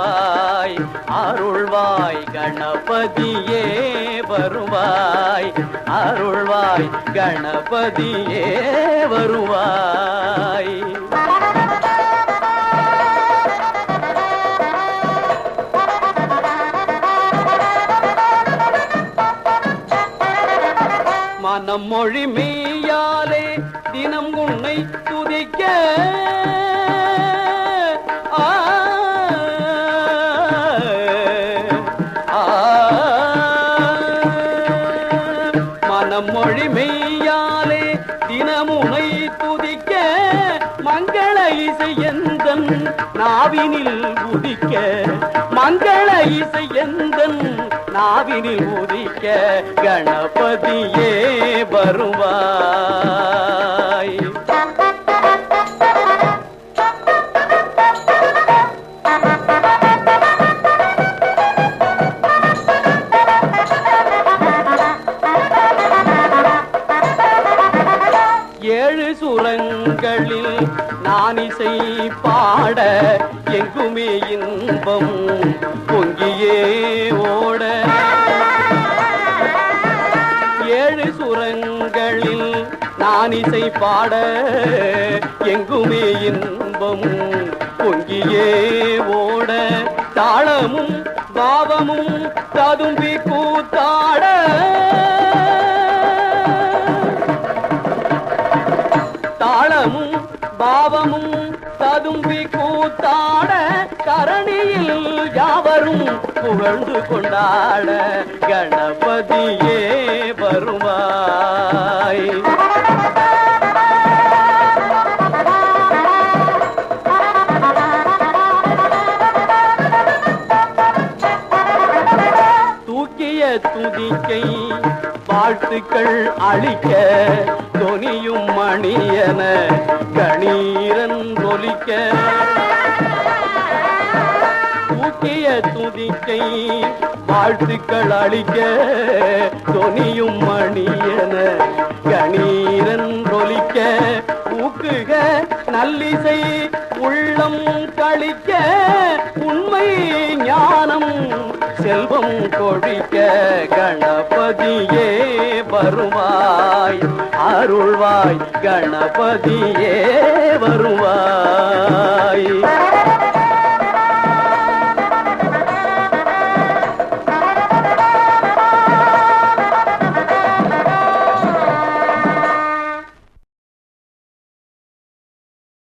வருவாய். அருள்வாய் கணபதியே வருவாய். அருள்வாய் கணபதியே வருவாய். மனம் மொழி மெய்யாலே தினம் உன்னை துதிக்க மனம் மொழி தினமுனை துதிக்க மங்கள இசை எந்தன் நாவினில் உதிக்க. மங்கள இசை எந்தன் நாவினில் உதிக்க. கணபதியே வருவார். சுரங்களில் நான் இசை பாட எங்குமே இன்பம் பொங்கியே ஓட. ஏழு சுரங்களில் நான் இசை பாட எங்குமே இன்பம் பொங்கியே ஓட. தாளமும் பாவமும் ததும்பி கூத்தாட பாவமும் ததும்பி கூத்தாட கரணியில் யாவரும் புகழ்ந்து கொண்டாட கணபதியே வருவாய். தூக்கிய துதிக்கை வாழ்த்துக்கள் அழிக்க தொனியும் மணியன கணீரன் ஒலிக்க தூக்கிய துதிக்கை வாழ்த்துக்கள் அழிக்க தொனியும் மணியன கணீரன் ஒலிக்க ஊக்குக நல்லிசை உள்ளம் கழிக்க உண்மை ஞானம் செல்வம் கொழிக்க கணபதியே வருவாய். அருள்வாய் கணபதியே வருவாய்.